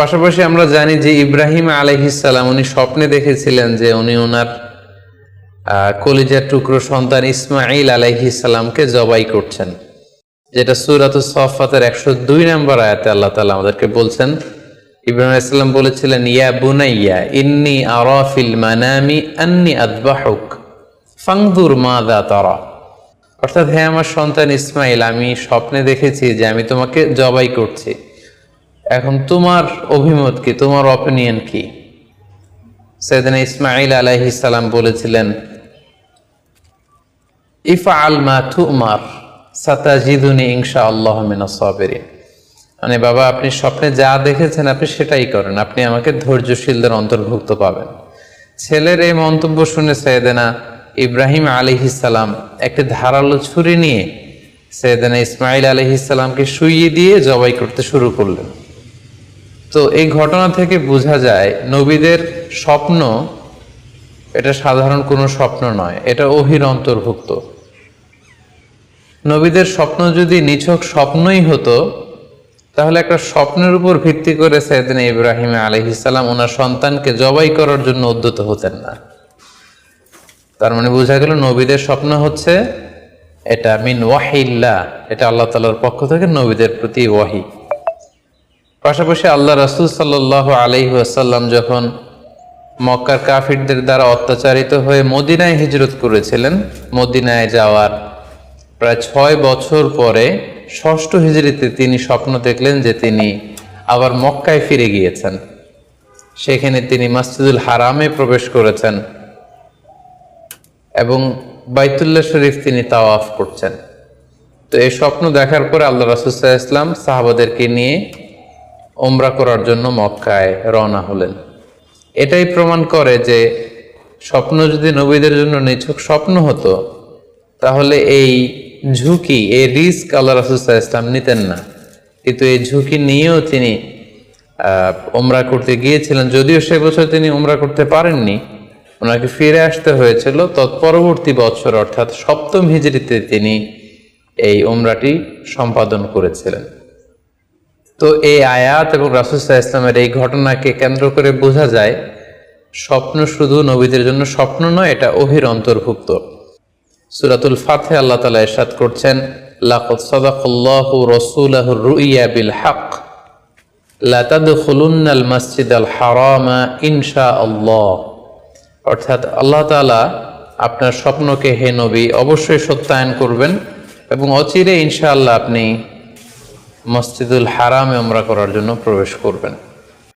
পাশাপাশি আমরা জানি যে ইব্রাহিম আলহিসাল্লাম উনি স্বপ্নে দেখেছিলেন যে উনি ওনার কলিজার টুকরো সন্তান ইসমাইল আলাইহিসাল্লামকে জবাই করছেন, যেটা সুরাত সফাতের একশো দুই নম্বর আয়াতে আল্লাহ তালা আমাদেরকে বলছেন, ইব্রাহিম আলাইসাল্লাম বলেছিলেন, ইয়া বুনাইয়া, ইন্নি আরাফিল মানামি আন্নি আদবাহুক ফাংদুর মাদা তারা। অর্থাৎ হ্যাঁ আমার সন্তান ইসমাইল আমি স্বপ্নে দেখেছি যে আমি তোমাকে জবাই করছি। এখন তোমার অভিমত কি? তোমার অপিনিয়ন কি? সেদিন ইসমাইল আলাইহিস সালাম বলেছিলেন ইফা আল মা তুমার, সাতাজিদুনি ইনশা আল্লাহ মিনা সাবেরিন। মানে বাবা, আপনি স্বপ্নে যা দেখেছেন আপনি সেটাই করেন। আপনি আমাকে ধৈর্যশীলদের অন্তর্ভুক্ত পাবেন। ছেলের এই মন্তব্য শুনে সৈয়দেনা ইব্রাহিম আলিহিসাল্লাম একটি ধারালো ছুরি নিয়ে সৈয়দেনা ইসমাইল আলিহিসাল্লামকে শুইয়ে দিয়ে জবাই করতে শুরু করলেন। তো এই ঘটনা থেকে বোঝা যায় নবীদের স্বপ্ন এটা সাধারণ কোনো স্বপ্ন নয়, এটা অহির অন্তর্ভুক্ত। নবীদের স্বপ্ন যদি নিছক স্বপ্নই হতো, তাহলে একটা স্বপ্নের উপর ভিত্তি করে সৈয়দিন ইব্রাহিম আলহিসাল্লাম ওনার সন্তানকে জবাই করার জন্য উদ্যত হতেন না। তার মানে বোঝা গেল নবীদের স্বপ্ন হচ্ছে এটা মিন ওয়াহিল্লা এটা আল্লাহ তালার পক্ষ থেকে নবীদের প্রতি ওয়াহি। পাশাপাশি আল্লাহ রাসুল সাল্লাহ আলহি আসাল্লাম যখন মক্কার কাফিরদের দ্বারা অত্যাচারিত হয়ে মদিনায় হিজরত করেছিলেন, মদিনায় যাওয়ার প্রায় ছয় বছর পরে ষষ্ঠ হিজড়িতে তিনি স্বপ্ন দেখলেন যে তিনি আবার মক্কায় ফিরে গিয়েছেন। সেখানে তিনি মসজিদুল হারামে প্রবেশ করেছেন এবং বাইতুল্লাহ শরীফ তিনি তাওয়াফ করছেন। তো এই স্বপ্ন দেখার পরে আল্লাহ রাসুসাহ ইসলাম সাহাবাদেরকে নিয়ে ওমরা করার জন্য মক্কায় রওনা হলেন। এটাই প্রমাণ করে যে স্বপ্ন যদি নবীদের জন্য নিছক স্বপ্ন হতো, তাহলে এই ঝুঁকি, এই রিস্ক আল্লাহ রাসুসাহ ইসলাম নিতেন না। কিন্তু এই ঝুঁকি নিয়েও তিনি ওমরা করতে গিয়েছিলেন। যদিও সে বছর তিনি ওমরা করতে পারেননি, ওনাকে ফিরে আসতে হয়েছিল। তৎপরবর্তী বছর, অর্থাৎ সপ্তম হিজড়িতে তিনি এই ওমরাটি সম্পাদন করেছিলেন। তো এই আয়াত এবং রাসুসাহ ইসলামের এই ঘটনাকে কেন্দ্র করে বোঝা যায়, স্বপ্ন শুধু নবীদের জন্য স্বপ্ন নয়, এটা অহির অন্তর্ভুক্ত। সুরাতুল ফাতে আল্লাহ তালা এরশাদ করছেন রুইয়া বিল হক লা তাদখুলুন্নাল মাসজিদাল হারামা ইনশাআল্লাহ। অর্থাৎ আল্লাহ তাআলা আপনার স্বপ্নকে হে নবী, অবশ্যই সত্যায়ন করবেন এবং অচিরে ইনশাআল্লাহ আপনি মসজিদুল হারামে ওমরা করার জন্য প্রবেশ করবেন।